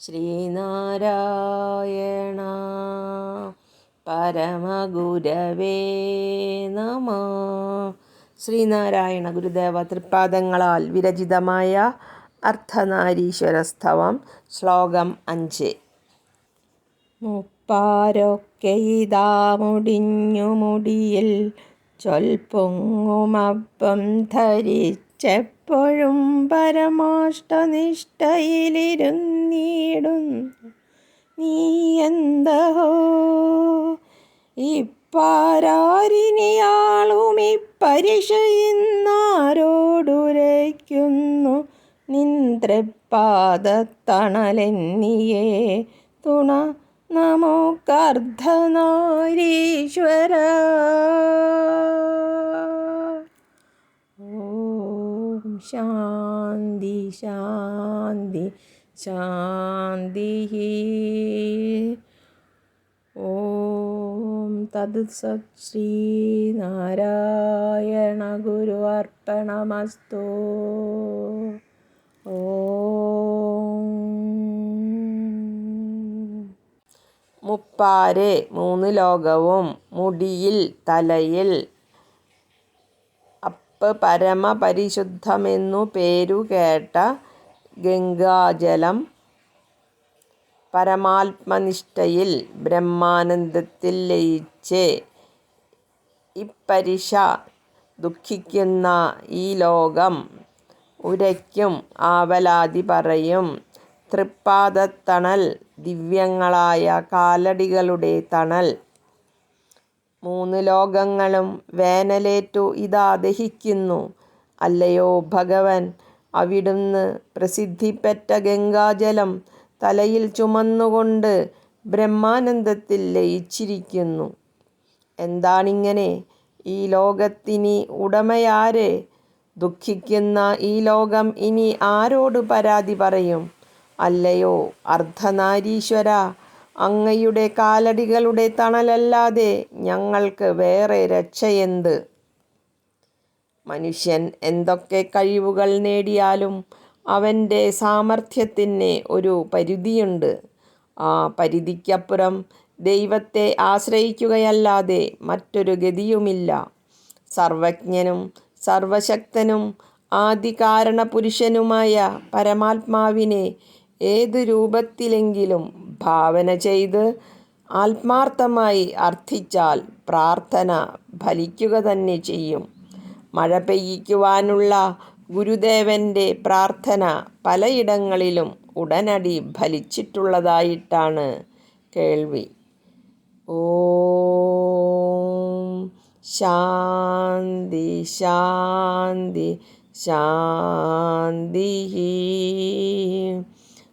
ശ്രീനാരായണ പരമഗുരവേ നമ. ശ്രീനാരായണ ഗുരുദേവ തൃപ്പാദങ്ങളാൽ വിരചിതമായ അർത്ഥനാരീശ്വരസ്തവം ശ്ലോകം അഞ്ച്. മുപ്പാരൊക്കെ ഇതാ മുടിഞ്ഞു മുടിയിൽ ചൊൽപ്പൊങ്ങുമപ്പം ധരിച്ചെപ്പോഴും പരമാഷ്ടനിഷ്ഠയിലിരുന്നിടും. നീ എന്തഹോ? ഇപ്പാരാരിനിയാളും ഇപ്പരിശയിന്നാരോടുരയ്ക്കുന്നു. നിന്ത്രപ്പാദത്തണലെന്നിയേ തുണ നമുക്കർദ്ധനാരീശ്വര ഓം ശാന്തി ശാന്തി ശാന്തി ഓം തത് സത് ശ്രീനാരായണ ഗുരു അർപ്പണമസ്തു. മുപ്പാരെ മൂന്ന് ലോകവും മുടിയിൽ തലയിൽ പരമപരിശുദ്ധമെന്നു പേരു കേട്ട ഗംഗാജലം പരമാത്മനിഷ്ഠയിൽ ബ്രഹ്മാനന്ദത്തിൽ ലയിച്ച്. ഇപ്പരിശ ദുഃഖിക്കുന്ന ഈ ലോകം ഉരയ്ക്കും ആവലാതി പറയും. തൃപ്പാദത്തണൽ ദിവ്യങ്ങളായ കാലടികളുടെ തണൽ മൂന്ന് ലോകങ്ങളും വേനലേറ്റു ഇതാ ദഹിക്കുന്നു. അല്ലയോ ഭഗവൻ അവിടുന്ന് പ്രസിദ്ധിപ്പെറ്റ ഗംഗാജലം തലയിൽ ചുമന്നുകൊണ്ട് ബ്രഹ്മാനന്ദത്തിൽ ലയിച്ചിരിക്കുന്നു. എന്താണിങ്ങനെ ഈ ലോകത്തിനി ഉടമയാരെ ദുഃഖിക്കുന്ന ഈ ലോകം ഇനി ആരോട് പരാതി പറയും? അല്ലയോ അർദ്ധനാരീശ്വര അങ്ങയുടെ കാലടികളുടെ തണലല്ലാതെ ഞങ്ങൾക്ക് വേറെ രക്ഷയെന്ത്? മനുഷ്യൻ എന്തൊക്കെ കഴിവുകൾ നേടിയാലും അവന്റെ സാമർഥ്യത്തിന് ഒരു പരിധിയുണ്ട്. ആ പരിധിക്കപ്പുറം ദൈവത്തെ ആശ്രയിക്കുകയല്ലാതെ മറ്റൊരു ഗതിയുമില്ല. സർവജ്ഞനും സർവശക്തനും ആദികാരണ പുരുഷനുമായ പരമാത്മാവിനെ ഏത് രൂപത്തിലെങ്കിലും ഭാവന ചെയ്ത് ആത്മാർത്ഥമായി അർത്ഥിച്ചാൽ പ്രാർത്ഥന ഫലിക്കുക തന്നെ ചെയ്യും. മഴ പെയ്യിക്കുവാനുള്ള ഗുരുദേവന്റെ പ്രാർത്ഥന പലയിടങ്ങളിലും ഉടനടി ഫലിച്ചിട്ടുള്ളതായിട്ടാണ് കേൾവി. ഓ ശാന്തി ശാന്തി ശാന്തി